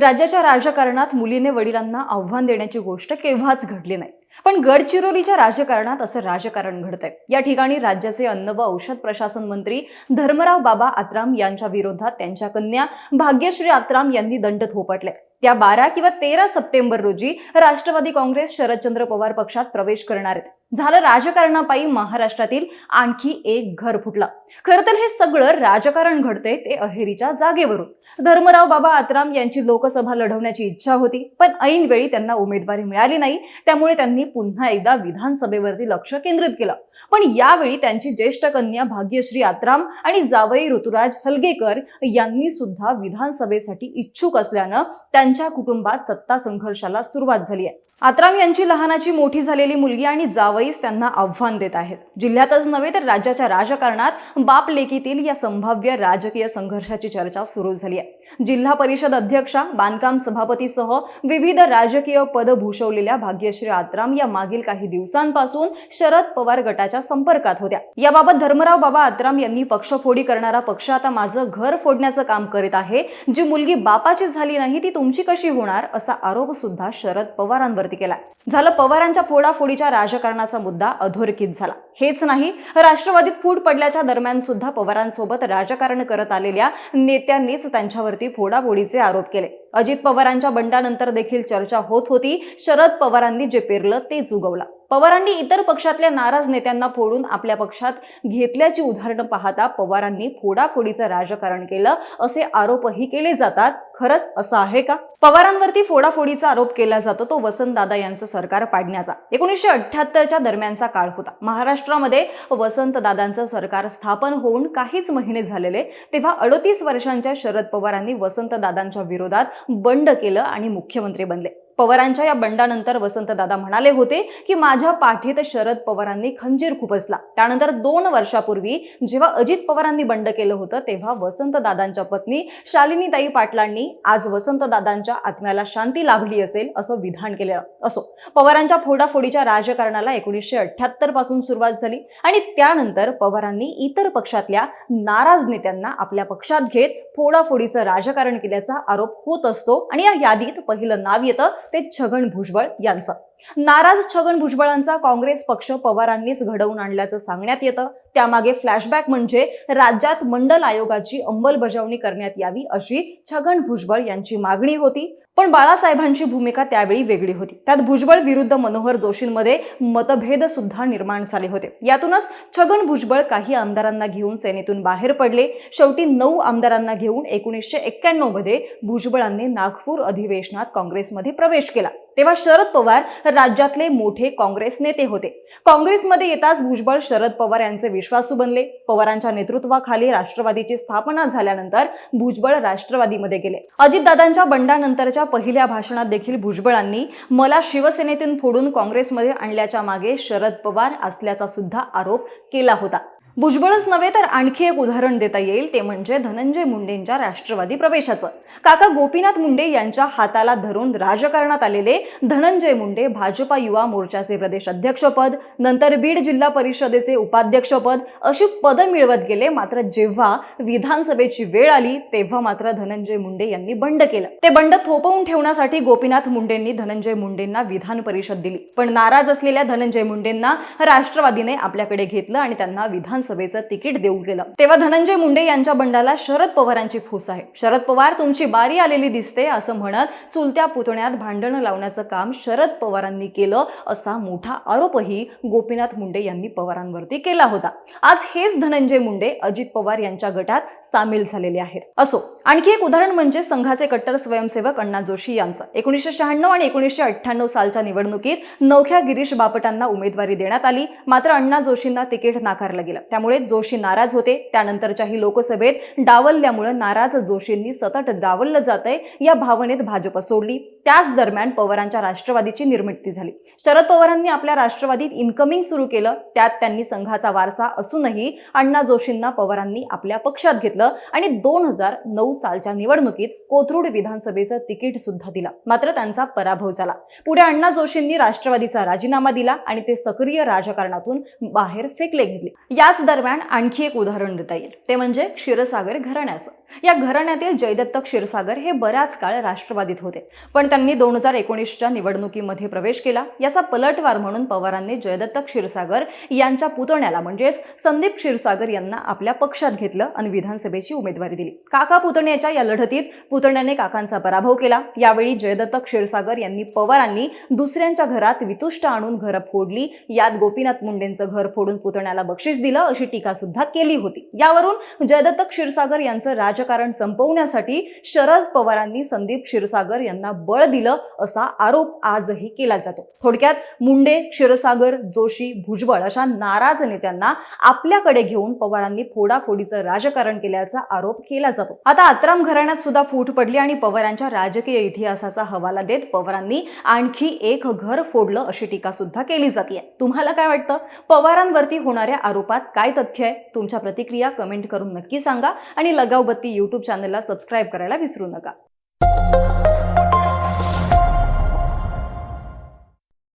राज्याच्या राजकारणात मुलीने वडिलांना आव्हान देण्याची गोष्ट केव्हाच घडली नाही. पण गडचिरोलीच्या राजकारणात असं राजकारण घडतंय. या ठिकाणी राज्याचे अन्न व औषध प्रशासन मंत्री धर्मराव बाबा आत्राम यांच्या विरोधात त्यांच्या कन्या भाग्यश्री आत्राम यांनी दंड थोपटले. त्या बारा किंवा तेरा सप्टेंबर रोजी राष्ट्रवादी काँग्रेस शरदचंद्र पवार पक्षात प्रवेश करणार आहेत. झालं राजकारणापायी महाराष्ट्रातील आणखी एक घर फुटला. खरं तर हे सगळं राजकारण घडतंय ते अहेरीच्या जागेवरून. धर्मराव बाबा आत्राम यांची लोकसभा लढवण्याची इच्छा होती पण ऐनवेळी त्यांना उमेदवारी मिळाली नाही. त्यामुळे त्यांनी पुन्हा एकदा विधानसभेवरती लक्ष केंद्रित केलं. पण यावेळी त्यांची ज्येष्ठ कन्या भाग्यश्री आत्राम आणि जावई ऋतुराज हलगेकर यांनी सुद्धा विधानसभेसाठी इच्छुक असल्यानं त्यांच्या कुटुंबात सत्ता संघर्षाला सुरुवात झाली आहे. आत्राम यांची लहानाची मोठी झालेली मुलगी आणि जावईस त्यांना आव्हान देत आहेत. जिल्ह्यातच नव्हे तर राज्याच्या राजकारणात बाप लेकीतील या संभाव्य राजकीय संघर्षाची चर्चा सुरू झाली आहे. जिल्हा परिषद अध्यक्षा बांधकाम सभापतीसह विविध राजकीय पद भूषवलेल्या भाग्यश्री आत्राम या मागील काही दिवसांपासून शरद पवार गटाच्या संपर्कात होत्या. याबाबत धर्मराव बाबा आत्राम यांनी पक्षफोडी करणारा पक्ष आता माझं घर फोडण्याचं काम करीत आहे. जी मुलगी बापाची झाली नाही ती तुमची कशी होणार असा आरोप सुद्धा शरद पवारांवरती केला झालं पवारांच्या फोडाफोडीच्या राजकारणाचा मुद्दा अधोरेखित झाला. हेच नाही राष्ट्रवादीत फूट पडल्याच्या दरम्यान सुद्धा पवारांसोबत राजकारण करत आलेल्या नेत्यांनीच त्यांच्यावरती फोडाफोडीचे आरोप केले. अजित पवारांच्या बंडानंतर देखील चर्चा होत होती. शरद पवारांनी जे पेरलं ते चुगवलं पवारांनी इतर पक्षातल्या नाराज नेत्यांना फोडून आपल्या पक्षात घेतल्याची उदाहरणं पाहता पवारांनी फोडाफोडीचं राजकारण केलं. असे आरोपही केले जातात. खरंच असं आहे का? पवारांवरती फोडाफोडीचा आरोप केला जातो. तो वसंतदादा यांचं सरकार पाडण्याचा. एकोणीसशे अठ्ठ्याहत्तरच्या दरम्यानचा काळ होता. महाराष्ट्रामध्ये वसंतदादांचं सरकार स्थापन होऊन काहीच महिने झालेले. तेव्हा अडतीस वर्षांच्या शरद पवारांनी वसंतदादांच्या विरोधात बंड केलं आणि मुख्यमंत्री बनले. पवारांच्या या बंडानंतर वसंतदादा म्हणाले होते की माझ्या पाठीत शरद पवारांनी खंजीर खुपसला त्यानंतर दोन वर्षापूर्वी जेव्हा अजित पवारांनी बंड केलं होतं तेव्हा वसंतदादांच्या पत्नी शालिनीताई पाटलांनी आज वसंतदादांच्या आत्म्याला शांती लाभली असेल असं विधान केलं असो. पवारांच्या फोडाफोडीच्या राजकारणाला एकोणीसशे अठ्ठ्याहत्तरपासून सुरुवात झाली आणि त्यानंतर पवारांनी इतर पक्षातल्या नाराज नेत्यांना आपल्या पक्षात घेत फोडाफोडीचं राजकारण केल्याचा आरोप होत असतो आणि या यादीत पहिलं नाव येतं ते छगन भुजबळ यांचं. नाराज छगन भुजबळांचा काँग्रेस पक्ष पवारांनीच घडवून आणल्याचं सांगण्यात येतं. त्यामागे फ्लॅशबॅक म्हणजे राज्यात मंडल आयोगाची अंमलबजावणी करण्यात यावी अशी छगन भुजबळ यांची मागणी होती. पण बाळासाहेबांची भूमिका त्यावेळी वेगळी होती. त्यात भुजबळ विरुद्ध मनोहर जोशींमध्ये मतभेद सुद्धा निर्माण झाले होते. यातूनच छगन भुजबळ काही आमदारांना घेऊन सेनेतून बाहेर पडले. शेवटी नऊ आमदारांना घेऊन एकोणीसशे एक्क्याण्णवमध्ये भुजबळांनी नागपूर अधिवेशनात काँग्रेसमध्ये प्रवेश केला. तेव्हा शरद पवार राज्यातले मोठे काँग्रेस नेते होते. काँग्रेसमध्ये येताच भुजबळ शरद पवार यांचे विश्वासू बनले. पवारांच्या नेतृत्वाखाली राष्ट्रवादीची स्थापना झाल्यानंतर भुजबळ राष्ट्रवादीमध्ये गेले. अजितदादांच्या बंडानंतरच्या पहिल्या भाषणात देखील भुजबळांनी मला शिवसेनेतून फोडून काँग्रेसमध्ये आणल्याच्या मागे शरद पवार असल्याचा सुद्धा आरोप केला होता. भुजबळच नव्हे तर आणखी एक उदाहरण देता येईल. ते म्हणजे धनंजय मुंडेंच्या राष्ट्रवादी प्रवेशाचं. काका गोपीनाथ मुंडे यांच्या हाताला धरून राजकारणात आलेले धनंजय मुंडे भाजपा युवा मोर्चाचे प्रदेश अध्यक्षपद नंतर बीड जिल्हा परिषदेचे उपाध्यक्षपद अशी पदं मिळवत गेले. मात्र जेव्हा विधानसभेची वेळ आली तेव्हा मात्र धनंजय मुंडे यांनी बंड केलं. ते बंड थोपवून ठेवण्यासाठी गोपीनाथ मुंडेंनी धनंजय मुंडेंना विधान परिषद दिली. पण नाराज असलेल्या धनंजय मुंडेंना राष्ट्रवादीने आपल्याकडे घेतलं आणि त्यांना विधानसभेचं तिकीट देऊ केलं तेव्हा धनंजय मुंडे यांच्या बंडाला शरद पवारांची फूस आहे. शरद पवार तुमची बारी आलेली दिसते असं म्हणत चुलत्या पुतण्यात भांडणं लावण्याचं काम शरद पवारांनी केलं असा मोठा आरोपही गोपीनाथ मुंडे यांनी पवारांवरती केला होता. आज हेच धनंजय मुंडे अजित पवार यांच्या गटात सामील झालेले आहेत. असो आणखी एक उदाहरण म्हणजे संघाचे कट्टर स्वयंसेवक अण्णा जोशी यांचं. एकोणीसशे शहाण्णव आणि एकोणीसशे अठ्ठ्याण्णव सालच्या निवडणुकीत नवख्या गिरीश बापटांना उमेदवारी देण्यात आली. मात्र अण्णा जोशींना तिकीट नाकारलं गेलं. त्यामुळे जोशी नाराज होते. त्यानंतरच्याही लोकसभेत डावलल्यामुळे नाराज जोशींनी सतत डावललं जातंय या भावनेत भाजप सोडली. त्याच दरम्यान पवारांच्या राष्ट्रवादीची निर्मिती झाली. शरद पवारांनी आपल्या राष्ट्रवादीत इन्कमिंग सुरू केलं. त्यात त्यांनी संघाचा वारसा असूनही अण्णा जोशींना पवारांनी आपल्या पक्षात घेतलं आणि दोन हजार नऊ सालच्या निवडणुकीत कोथरूड विधानसभेचं तिकीट सुद्धा दिलं. मात्र त्यांचा पराभव झाला. पुढे अण्णा जोशींनी राष्ट्रवादीचा राजीनामा दिला आणि ते सक्रिय राजकारणातून बाहेर फेकले गेले. याच त्याच दरम्यान आणखी एक उदाहरण देता येईल. ते म्हणजे क्षीरसागर घराण्याचं. या घराण्यातील जयदत्त क्षीरसागर हे बराच काळ राष्ट्रवादीत होते. पण त्यांनी दोन हजार एकोणीसच्या निवडणुकीमध्ये प्रवेश केला. याचा पलटवार म्हणून पवारांनी जयदत्त क्षीरसागर यांच्या पुतण्याला म्हणजेच संदीप क्षीरसागर यांना आपल्या पक्षात घेतलं आणि विधानसभेची उमेदवारी दिली. काका पुतण्याच्या या लढतीत पुतण्याने काकांचा पराभव केला. यावेळी जयदत्त क्षीरसागर यांनी पवारांनी दुसऱ्यांच्या घरात वितुष्ट आणून घरं फोडली. यात गोपीनाथ मुंडेंचं घर फोडून पुतण्याला बक्षीस दिलं. अशी टीका सुद्धा केली होती. यावरून जयदत्त क्षीरसागर यांचं राजकारण संपवण्यासाठी शरद पवारांनी संदीप क्षीरसागर यांना बळ दिलं असा आरोप आजही केला जातो. थोडक्यात मुंडे क्षीरसागर जोशी भुजबळ अशा नाराज नेत्यांना आपल्याकडे घेऊन पवारांनी फोडाफोडीचं राजकारण केल्याचा आरोप केला जातो. आता आत्राम घराण्यात सुद्धा फूट पडली आणि पवारांच्या राजकीय इतिहासाचा हवाला देत पवारांनी आणखी एक घर फोडलं अशी टीका सुद्धा केली जाते तुम्हाला काय वाटतं? पवारांवरती होणाऱ्या आरोपात काय तथ्य आहे तुमच्या प्रतिक्रिया कमेंट करून नक्की सांगा आणि लगावबत्ती यूट्यूब चॅनलला सबस्क्राईब करायला विसरू नका.